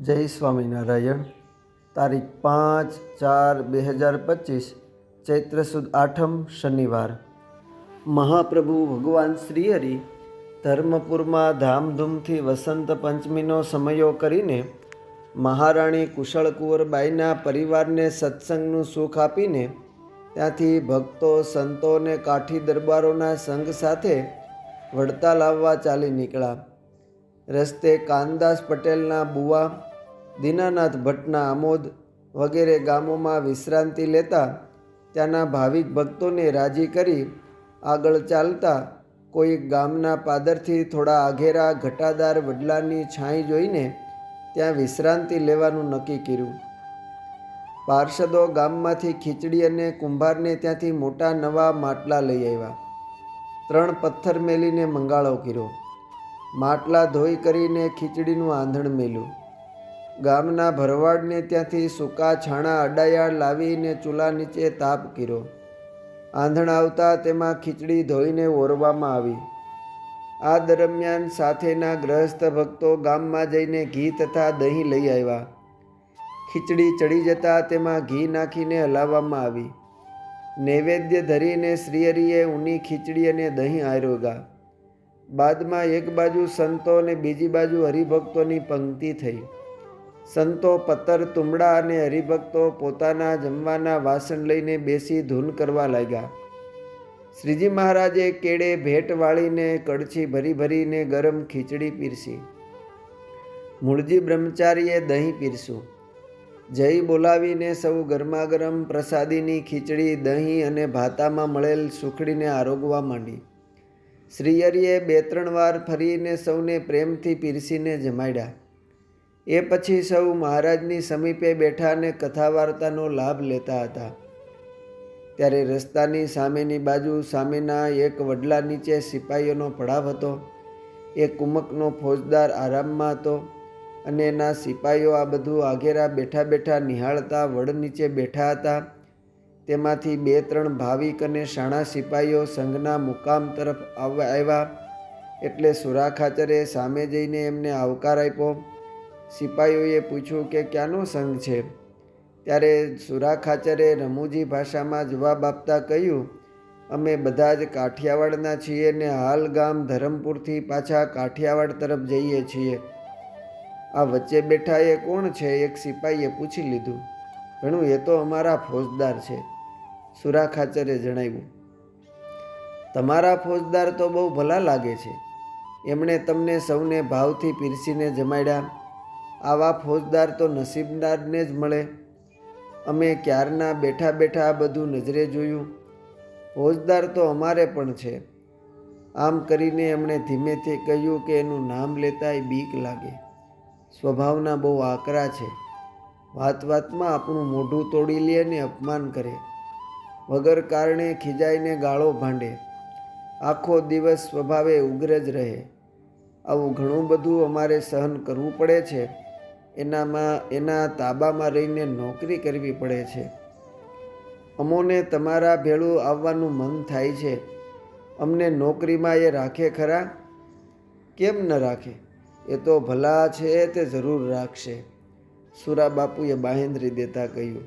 જય સ્વામિનારાયણ. તારીખ પાંચ ચાર બે હજાર પચીસ, ચૈત્ર સુદ આઠમ શનિવાર. મહાપ્રભુ ભગવાન શ્રીહરિ ધર્મપુરમાં ધામધૂમથી વસંત પંચમીનો સમયો કરીને મહારાણી કુશળ કુંવરબાઈના પરિવારને સત્સંગનું સુખ આપીને ત્યાંથી ભક્તો, સંતો અને કાઠી દરબારોના સંઘ સાથે વડતા લાવવા ચાલી નીકળ્યા. રસ્તે કાનદાસ પટેલના બુવા દીનાનાથ ભટ્ટના આમોદ વગેરે ગામોમાં વિશ્રાંતિ લેતા ત્યાંના ભાવિક ભક્તોને રાજી કરી આગળ ચાલતા કોઈ ગામના પાદરથી થોડા આઘેરા ઘટાદાર વડલાની છાંય જોઈને ત્યાં વિશ્રાંતિ લેવાનું નક્કી કર્યું. પાર્ષદો ગામમાંથી ખીચડી અને કુંભારને ત્યાંથી મોટા નવા માટલા લઈ આવ્યા. ત્રણ પથ્થર મેલીને મંગાળો કર્યો. માટલા ધોઈ કરીને ખીચડીનું આંધણ મેલ્યું. ગામના ભરવાડને ત્યાંથી સૂકા છાણા અડાયા લાવીને ચૂલા નીચે તાપ કર્યો. આંધણ આવતા તેમાં ખીચડી ધોઈને ઓરવામાં આવી. આ દરમિયાન સાથેના ગ્રહસ્થ ભક્તો ગામમાં જઈને ઘી તથા દહીં લઈ આવ્યા. ખીચડી ચડી જતાં તેમાં ઘી નાખીને હલાવવામાં આવી. નૈવેદ્ય ધરીને શ્રીહરિએ ઊની ખીચડી અને દહીં આરોગા બાદમાં એક બાજુ સંતો અને બીજી બાજુ હરિભક્તોની પંક્તિ થઈ. સંતો પત્તર તુંબડા અને હરિભક્તો પોતાના જમવાના વાસણ લઈને બેસી ધૂન કરવા લાગ્યા. શ્રીજી મહારાજે કેળે ભેટ વાળીને કડછી ભરી ભરીને ગરમ ખીચડી પીરસી. મૂળજી બ્રહ્મચારીએ દહીં પીરસ્યું. જય બોલાવીને સૌ ગરમાગરમ પ્રસાદીની ખીચડી, દહીં અને ભાતામાં મળેલ સુખડીને આરોગવા માંડી. શ્રીયરીએ બે ત્રણ વાર ફરીને સૌને પ્રેમથી પીરસીને જમાડ્યા. એ પછી સૌ મહારાજની સમીપે બેઠા અને કથા વાર્તાનો લાભ લેતા હતા. ત્યારે રસ્તાની સામેની બાજુ સામેના એક વડલા નીચે સિપાહીઓનો પડાવ હતો. એ કુમકનો ફોજદાર આરામમાં હતો અને એના સિપાહીઓ આ બધું આગેરા બેઠા બેઠા નિહાળતા વડ નીચે બેઠા હતા. તેમાંથી બે ત્રણ ભાવિક અને શાણા સિપાહીઓ સંઘના મુકામ તરફ આવ્યા. એટલે સુરાખાચરે સામે જઈને એમને આવકાર આપ્યો. સિપાહીઓએ પૂછ્યું કે ક્યાંનો સંઘ છે? ત્યારે સુરાખાચરે રમૂજી ભાષામાં જવાબ આપતા કહ્યું, અમે બધા જ કાઠિયાવાડના છીએ ને હાલ ગામ ધરમપુરથી પાછા કાઠિયાવાડ તરફ જઈએ છીએ. આ વચ્ચે બેઠા એ કોણ છે એક સિપાહીએ પૂછી લીધું. ઘણું, એ તો અમારા ફોજદાર છે, સુરા ખાચરે જણાવ્યું. તમારા ફોજદાર તો બહુ ભલા લાગે છે. એમણે તમને સૌને ભાવથી પીરસીને જમાડ્યા. આવા ફોજદાર તો નસીબદારને જ મળે. અમે ક્યારના બેઠા બેઠા આ બધું નજરે જોયું. ફોજદાર તો અમારે પણ છે. આમ કરીને એમણે ધીમેથી કહ્યું કે એનું નામ લેતાય બીક લાગે. સ્વભાવના બહુ આકરા છે. વાત વાતમાં આપણું મોઢું તોડી લે અને અપમાન કરે. વગર કારણે ખીજાઈને ગાળો ભાંડે. આખો દિવસ સ્વભાવે ઉગ્ર જ રહે. આવું ઘણું બધું અમારે સહન કરવું પડે છે. એનામાં, એના તાબામાં રહીને નોકરી કરવી પડે છે. અમોને તમારા ભેળું આવવાનું મન થાય છે. અમને નોકરીમાં એ રાખે ખરા? કેમ ન રાખે? એ તો ભલા છે તે જરૂર રાખશે. સુરા બાપુએ બાહેન્દ્રી દેતા કહ્યું,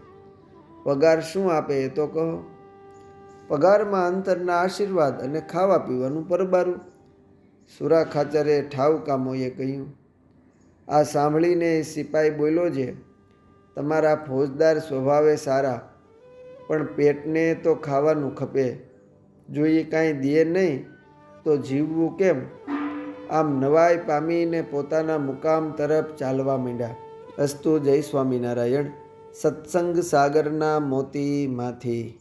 પગાર શું આપે એ તો કહો. પગારમાં અંતરના આશીર્વાદ અને ખાવા પીવાનું પરબારું. સુરા ખાચરે ઠાવ કામોએ કહ્યું આ સાંભળીને સિપાઈ બોલ્યો છે, તમારા ફોજદાર સ્વભાવે સારા, પણ પેટને તો ખાવાનું ખપે. જો એ કાંઈ દે નહીં, તો જીવવું કેમ? આમ નવાઈ પામીને પોતાના મુકામ તરફ ચાલવા માંડ્યા. અસ્તુ જય સ્વામિનારાયણ. સત્સંગ સાગરના મોતીમાંથી.